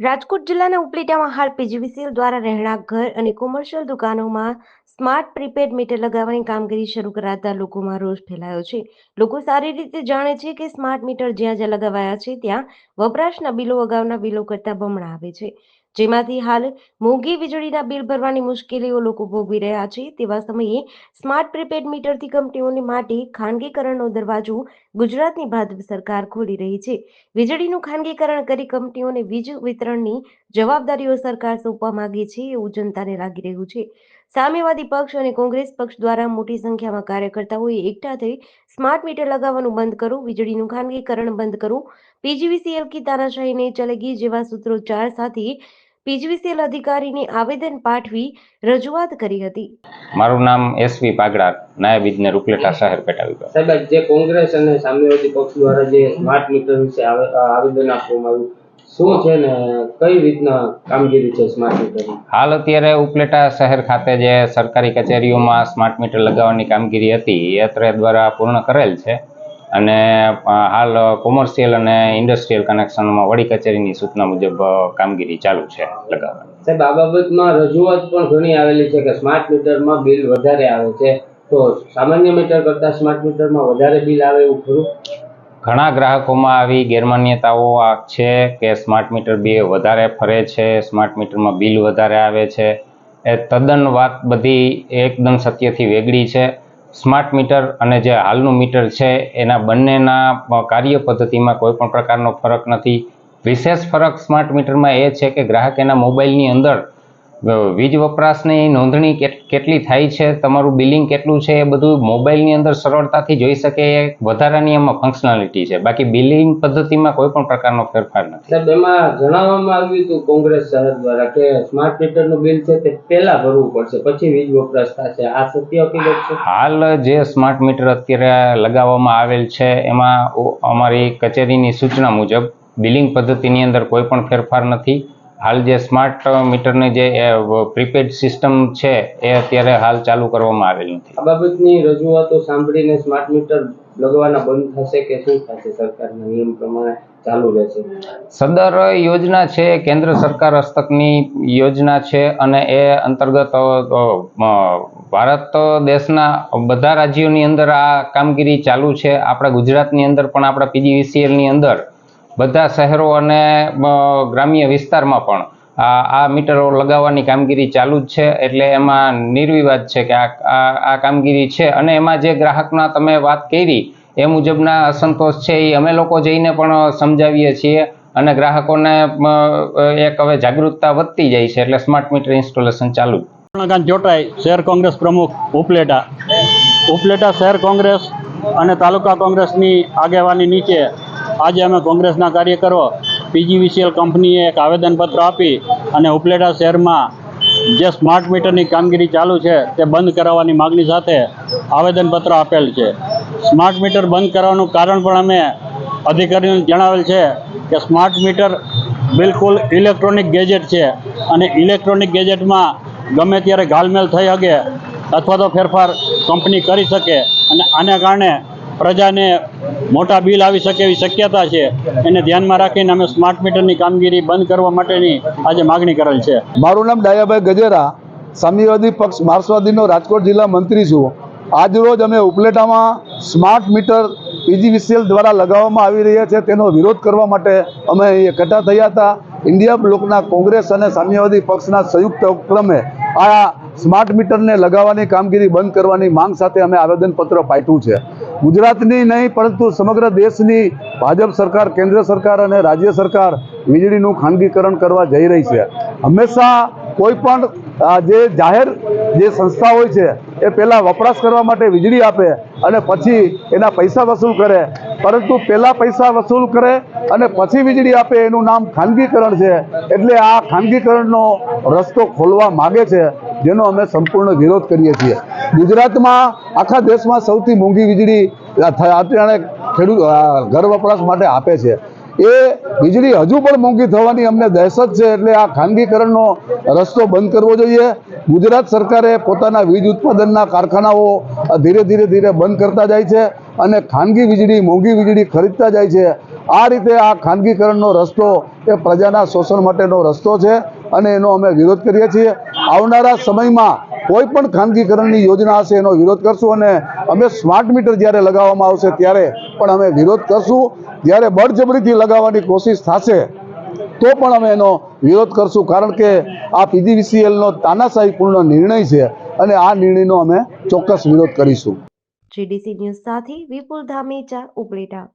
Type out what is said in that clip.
રાજકોટ જિલ્લાના ઉપલેટામાં હાલ પીજીવીસીએલ દ્વારા રહેણાંક ઘર અને કોમર્શિયલ દુકાનોમાં સ્માર્ટ પ્રીપેડ મીટર લગાવવાની કામગીરી શરૂ કરાતા લોકોમાં રોષ ફેલાયો છે. લોકો સારી રીતે જાણે છે કે સ્માર્ટ મીટર જ્યાં જ્યાં લગાવાયા છે, ત્યાં વપરાશના બિલો, અગાઉના બિલો કરતાં બમણા આવે છે. જેમાંથી હાલ મોંઘી વીજળીના બિલ ભરવાની મુશ્કેલીઓ લોકો ભોગવી રહ્યા છે. તેવા સમયે સ્માર્ટ પ્રીપેડ મીટરથી કંપનીઓને માટે ખાનગીકરણનો દરવાજો ગુજરાતની ભાજપ સરકાર ખોલી રહી છે. વીજળીનું ખાનગીકરણ કરી કંપનીઓને વીજ વિતરણની જવાબદારીઓ સરકાર સોંપવા માંગે છે એવું જનતાને લાગી રહ્યું છે. સામ્યવાદી પક્ષ અને કોંગ્રેસ પક્ષ દ્વારા મોટી સંખ્યામાં કાર્યકર્તાઓએ એકઠા થઈ સ્માર્ટ મીટર લગાવવાનું બંધ કરવું વીજળીનું ખાનગીકરણ બંધ કરવું પીજીવીસીએલ કી તાનાશાહીને ચલેગી જેવા સૂત્રોચ્ચાર સાથે પીજીવીસીએલ અધિકારીને આવેદન પાઠવી રજૂઆત કરી હતી. મારું નામ એસવી પાગડા નાયબ ઇજનેર ઉપલેટા શહેર પેટા વિભાગ. સાહેબ જે કોંગ્રેસ અને સામ્યવાદી પક્ષ દ્વારા જે સ્માર્ટ મીટર વિશે આવેદન આપવામાં આવ્યું શું છે ને કઈ રીતના કામગીરી છે સ્માર્ટ મીટરની હાલ અત્યારે ઉપલેટા શહેર ખાતે જે સરકારી કચેરીઓમાં સ્માર્ટ મીટર લગાવવાની કામગીરી હતી એ અત્રે દ્વારા પૂર્ણ કરેલ છે. અને હાલ કોમર્શિયલ અને ઇન્ડસ્ટ્રીયલ કનેક્શનમાં વડી કચેરીની સૂચના મુજબ કામગીરી ચાલુ છે લગાવવાની. સાહેબ આ બાબતમાં રજૂઆત પણ ઘણી આવેલી છે કે સ્માર્ટ મીટરમાં બિલ વધારે આવે છે. તો સામાન્ય મીટર કરતાં સ્માર્ટ મીટરમાં વધારે બિલ આવે એવું ખરું? ઘણા ગ્રાહકોમાં આવી ગેરમાન્યતાઓ છે કે સ્માર્ટ મીટર બે વધારે ફરે છે, સ્માર્ટ મીટરમાં બિલ વધારે આવે છે. એ તદ્દન વાત બધી એકદમ સત્યથી વેગળી છે. સ્માર્ટ મીટર અને જે હાલનું મીટર છે, એના બંનેના કાર્ય પદ્ધતિમાં કોઈ પણ પ્રકારનો ફરક નથી. વિશેષ ફરક સ્માર્ટ મીટરમાં એ છે કે ગ્રાહક એના મોબાઈલની અંદર વીજ વપરાશની નોંધણી કેટ- કેટલી થાય છે? તમારું બિલિંગ કેટલું છે? એ બધું મોબાઈલની અંદર સરળતાથી જોઈ શકે. એ વધારાની એમાં ફંક્શનાલિટી છે. બાકી બિલિંગ પદ્ધતિમાં કોઈ પણ પ્રકારનો ફેરફાર નથી. સાહેબ એમાં જણાવવામાં આવ્યું હતું કોંગ્રેસ શહેર દ્વારા કે સ્માર્ટ મીટરનું બિલ છે તે પહેલા ભરવું પડશે. પછી વીજ વપરાશ થશે. આ સત્ય હકીકત છે? હાલ જે સ્માર્ટ મીટર અત્યારે લગાવવામાં આવેલ છે એમાં અમારી કચેરીની સૂચના મુજબ બિલિંગ પદ્ધતિની અંદર કોઈ પણ ફેરફાર નથી. હાલ જે સ્માર્ટ મીટરની જે પ્રીપેડ સિસ્ટમ છે એ અત્યારે હાલ ચાલુ કરવામાં આવેલ નથી. આ બાબતની રજૂઆતો સાંભળીને સ્માર્ટ મીટર લગાવવાના બંધ થશે કે શું થશે? સરકારના નિયમ પ્રમાણે ચાલુ રહેશે. સદર યોજના છે કેન્દ્ર સરકાર હસ્તકની યોજના છે અને એ અંતર્ગત ભારત દેશના બધા રાજ્યોની અંદર આ કામગીરી ચાલુ છે. આપણા ગુજરાતની અંદર પણ આપણા પીજીવીસીએલની અંદર બધા શહેરો અને ગ્રામ્ય વિસ્તારમાં પણ આ મીટરો લગાવવાની કામગીરી ચાલુ જ છે. એટલે એમાં નિર્વિવાદ છે કે આ કામગીરી છે. અને એમાં જે ગ્રાહકના તમે વાત કરી, એ મુજબના અસંતોષ છે એ અમે લોકો જઈને પણ સમજાવીએ છીએ. અને ગ્રાહકોને એક હવે જાગૃતતા વધતી જાય છે. એટલે સ્માર્ટ મીટર ઇન્સ્ટોલેશન ચાલુ. જ કૃષ્ણકાંત શહેર કોંગ્રેસ પ્રમુખ, ઉપલેટા. ઉપલેટા શહેર કોંગ્રેસ અને તાલુકા કોંગ્રેસની આગેવાની નીચે આજે અમે કોંગ્રેસના કાર્યકરો પીજીવીસીએલ કંપનીએ એક આવેદનપત્ર આપી અને ઉપલેટા શહેરમાં જે સ્માર્ટ મીટરની કામગીરી ચાલુ છે તે બંધ કરાવવાની માગણી સાથે આવેદનપત્ર આપેલ છે. સ્માર્ટ મીટર બંધ કરવાનું કારણ પણ અમે અધિકારીઓને જણાવેલ છે કે સ્માર્ટ મીટર બિલકુલ ઇલેક્ટ્રોનિક ગેજેટ છે અને ઇલેક્ટ્રોનિક ગેજેટમાં ગમે ત્યારે ઘાલમેલ થઈ શકે અથવા તો ફેરફાર કંપની કરી શકે અને આને કારણે પ્રજાને મોટા બિલ આવી શકે એવી શક્યતા છે. એને ધ્યાનમાં રાખીને અમે સ્માર્ટ મીટરની કામગીરી બંધ કરવા માટેની આજે માગણી કરેલ છે. મારું નામ ડાયાભાઈ ગજેરા, સામ્યવાદી પક્ષ, માર્ક્સવાદીનો રાજકોટ જિલ્લા મંત્રી છું. આજરોજ અમે ઉપલેટામાં સ્માર્ટ મીટર પીજીવીસીએલ દ્વારા લગાવવામાં આવી રહ્યા છે. તેનો વિરોધ કરવા માટે અમે એકઠા થયા હતા. ઇન્ડિયા બ્લોકના કોંગ્રેસ અને સામ્યવાદી પક્ષના સંયુક્ત ઉપક્રમે આ સ્માર્ટ મીટરને લગાવવાની કામગીરી બંધ કરવાની માંગ સાથે અમે આવેદનપત્ર પાઠ્યું છે. ગુજરાતની નહીં, પરંતુ સમગ્ર દેશની ભાજપ સરકાર, કેન્દ્ર સરકાર અને રાજ્ય સરકાર વીજળીનું ખાનગીકરણ કરવા જઈ રહી છે. હંમેશા કોઈ પણ જે જાહેર જે સંસ્થા હોય છે, એ પહેલાં વપરાશ કરવા માટે વીજળી આપે અને પછી એના પૈસા વસૂલ કરે. પરંતુ પહેલાં પૈસા વસૂલ કરે અને પછી વીજળી આપે એનું નામ ખાનગીકરણ છે. એટલે આ ખાનગીકરણનો રસ્તો ખોલવા માગે છે, જેનો અમે સંપૂર્ણ વિરોધ કરીએ છીએ. ગુજરાતમાં આખા દેશમાં સૌથી મોંઘી વીજળી અત્યારે ખેડૂત ઘર વપરાશ માટે આપે છે. એ વીજળી હજુ પણ મોંઘી થવાની અમને દહેશત છે એટલે આ ખાનગીકરણનો રસ્તો બંધ કરવો જોઈએ. ગુજરાત સરકારે પોતાના વીજ ઉત્પાદનના કારખાનાઓ ધીરે ધીરે ધીરે બંધ કરતા જાય છે અને ખાનગી વીજળી, મોંઘી વીજળી ખરીદતા જાય છે. આ રીતે આ ખાનગીકરણનો રસ્તો એ પ્રજાના શોષણ માટેનો રસ્તો છે અને એનો અમે વિરોધ કરીએ છીએ. આવનારા સમયમાં કોઈ પણ ખાનગીકરણની યોજના હશે એનો વિરોધ કરશું અને અમે સ્માર્ટ મીટર જ્યારે લગાવવામાં આવશે ત્યારે પણ અમે વિરોધ કરશું. જ્યારે બળજબરીથી લગાવવાની કોશિશ થશે, તો પણ અમે એનો વિરોધ કરશું. કારણ કે આ પીજીવીસીએલનો તાનાશાહીપૂર્ણ નિર્ણય છે અને આ નિર્ણયનો અમે ચોક્કસ વિરોધ કરીશું. જીડીસી ન્યૂઝ સાથે વિપુલ ધામેચા, ઉપલેટા.